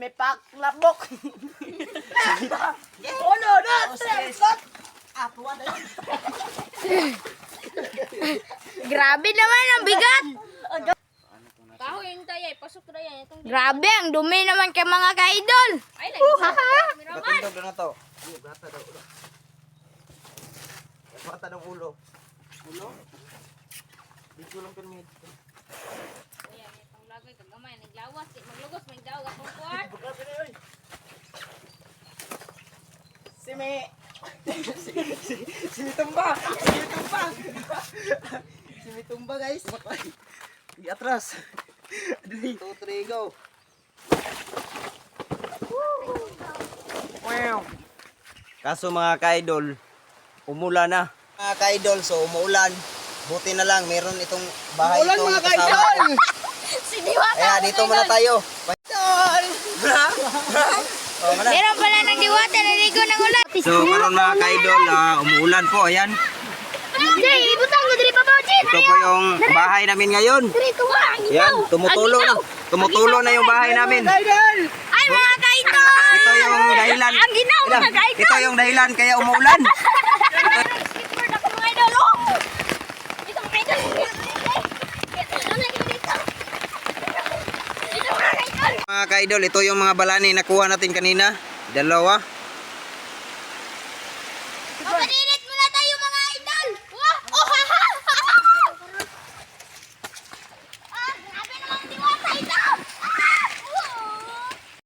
May paklabok. Uno, dos, tres, Grabe naman ang bigat. Kahoy yung tayo, pasok na yan. Itong Grabe, ang dumi naman kay mga ka-idol. Ay, nag Natundog na na to. Bata daw ulo. Bata ng ulo. Ulo? Dito lang kan mit. Ayan, itong lagay, kagamay, naglawas. Di maglugos, may daw, akong kuwan. Si may... si, si, si may tumba. Si may tumba. si may tumba guys. Di atras. 2, 3, go. Wow. Kaso mga ka-idol, umula na. Mga ka-idol, so umuulan. Buti na lang, meron itong bahay Ulan itong mga kasama. kaidol. Siniwata Kaya dito muna tayo. Idol. Oh? Meron pala ng diwata, naligo ng ulan. So, karon mga ka-idol, ah, umuulan po. Ayan. Jay, ibutang ko diri pa ba, Jay? Ito po yung bahay namin ngayon. Diri tuwa, ang Yan, tumutulo na. Tumutulo na yung bahay namin. Ay, mga ka-idol. Ito yung dahilan. Ang ginaw, Ito, mga ka-idol. ito yung dahilan kaya umuulan. Mga ka-idol, ito yung mga balani na kuha natin kanina. Dalawa.